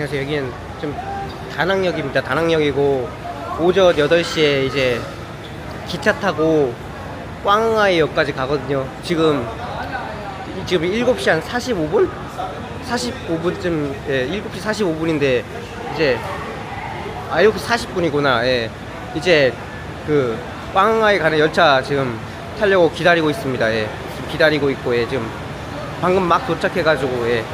그래서 여기는 좀 다낭역입니다. 다낭역이고 오전 8시에 이제 기차 타고 꽝하이역까지 가거든요. 지금 지금 7시 한 45분? 45분쯤 예, 7시 45분인데 이제 아 7시 40분이구나. 예. 이제 그 꽝하이 가는 열차 지금 타려고 기다리고 있습니다. 예. 지금 기다리고 있고 예. 지금 방금 막 도착해 가지고 예.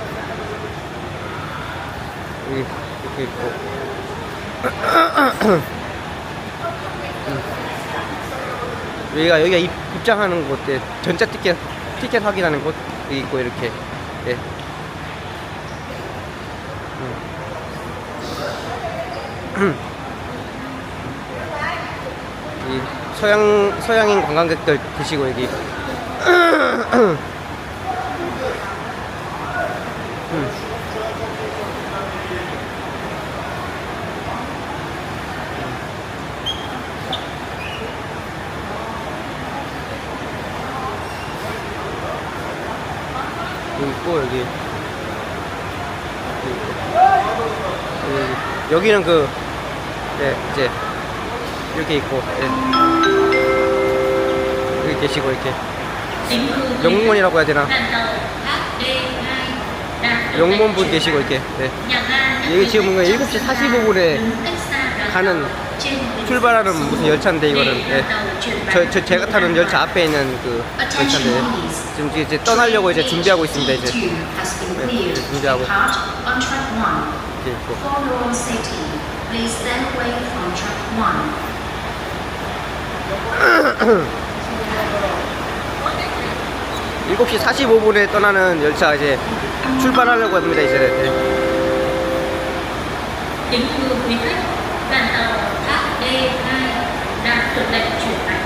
여기 이렇게 있고. 여기가 여기가 입, 입장하는 곳, 예, 전자 티켓 티켓 확인하는 곳 여기 있고 이렇게. 예. 음. 이 서양 서양인 관광객들 드시고 여기 여기 여기, 여기는 그 네, 이제 이렇게 있고 예. 여기 계시고 이렇게 영문이라고 해야 되나 영문분 계시고 이렇게 네. 여기 지금 뭔가 7시 45분에 가는 출발하는 무슨 열차인데 이거는 예. 저, 저 제가 타는 열차 앞에 있는 그 열차인데 지금 이제 떠나려고 이제 준비하고 있습니다 이제 네, 이제 준비하고 이렇게 있고. 일곱 시 45분에 떠나는 열차 이제 출발하려고 합니다 이제 네. B2 đang được lệnh chuyển bánh.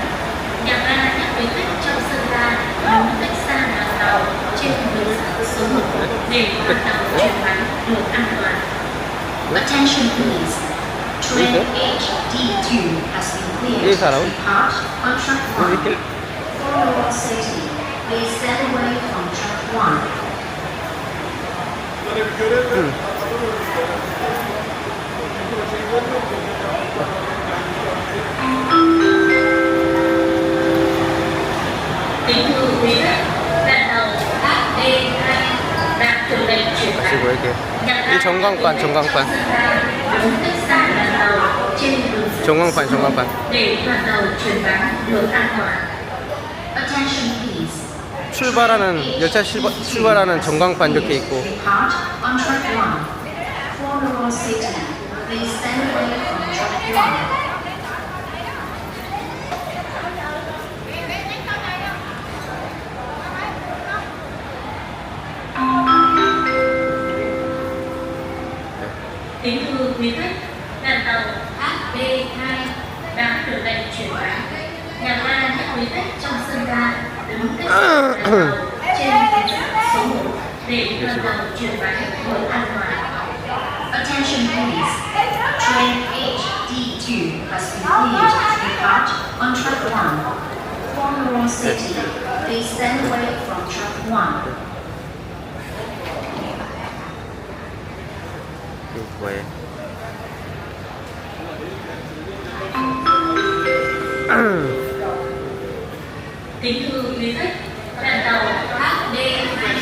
Nhà ga nhắc quý khách trong sân ga đón khách xa nhà tàu trên đường sắt số 1 để hoàn tàu chuyển bánh được an toàn. Attention please. Train HD2 has been cleared to depart on track 1. For your safety, please stand away from track 1. Hmm. Nhà ga 이 전광판 전광판 전광판 전광판. 출발하는 열차 출발, 출발하는 전광판 이렇게 있고 Kính thưa quý khách, đoàn tàu HD2 đang chuẩn bị chuyển. Nhà ga nhắc quý khách trong sân ga đứng cách đoàn tàu trên số 1 để đoàn tàu chuyển được an toàn. Attention please. Train HD2 has to depart on track 1. For your safety, please stand away from track 1. quê. Kính thưa quý khách đoàn tàu hd 2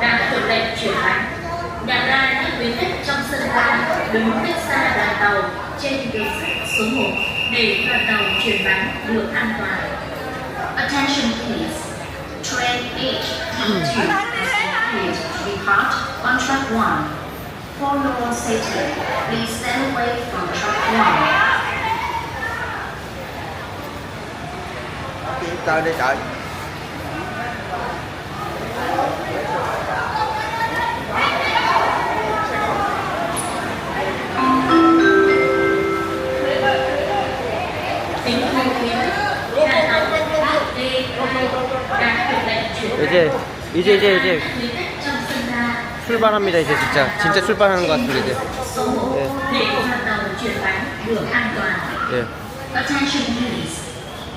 đang tuần lệnh chuyển bánh. Nhà ga các quý khách trong sân ga, đứng cách xa đoàn tàu trên đường sắt số 1 để đoàn tàu chuyển bánh được an toàn. Attention, please. Train 8 to 8 is depart on track 1 For your safety, please stand away from track 1. ta đây đợi Kính thưa quý khách, đoàn tàu HD2 đang chuẩn bị chuyển bánh. 이제 이제 이제 이제 출발합니다 이제 진짜 진짜 출발하는 것 같습니다 이제 số 1 để đoàn tàu chuyển bánh được an toàn. 예 Attention please.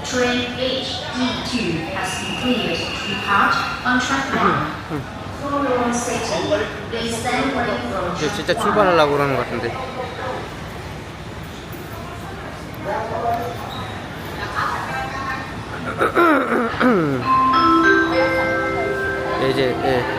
Train HD2 has been cleared to depart on track 1. For your safety, please stand away from 이제 track 진짜. 출발하려고 그러는 것 같은데. 예, 이제 예.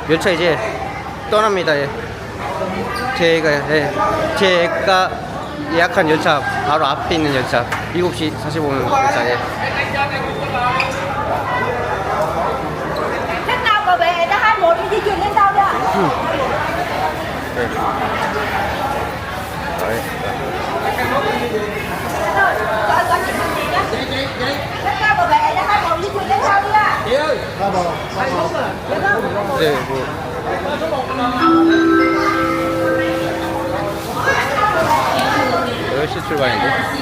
thưa quý khách, đoàn tàu HD2 đã khởi động chuyển bánh. Nhà ga nhắc đến chuyến trên sân ga với nước xa đoàn tàu trên đường xuống để khởi động chuyển bánh được an toàn. Attention please. Train HD2 has been cleared to depart on track one. For your safety, please stand away from track one. 예, 열차 이제 떠납니다. 예. 제가 예, 제가 예약한 열차 바로 앞에 있는 열차 7시 45분 열차 예. Khách nào mà về đã 21 đi di chuyển lên tàu đi ạ. 예. 아, Gọi gọi chị chị nhá. Khách nào mà về đã 21 di chuyển lên tàu đi ạ. 예. 네, 뭐. 시 출발인데.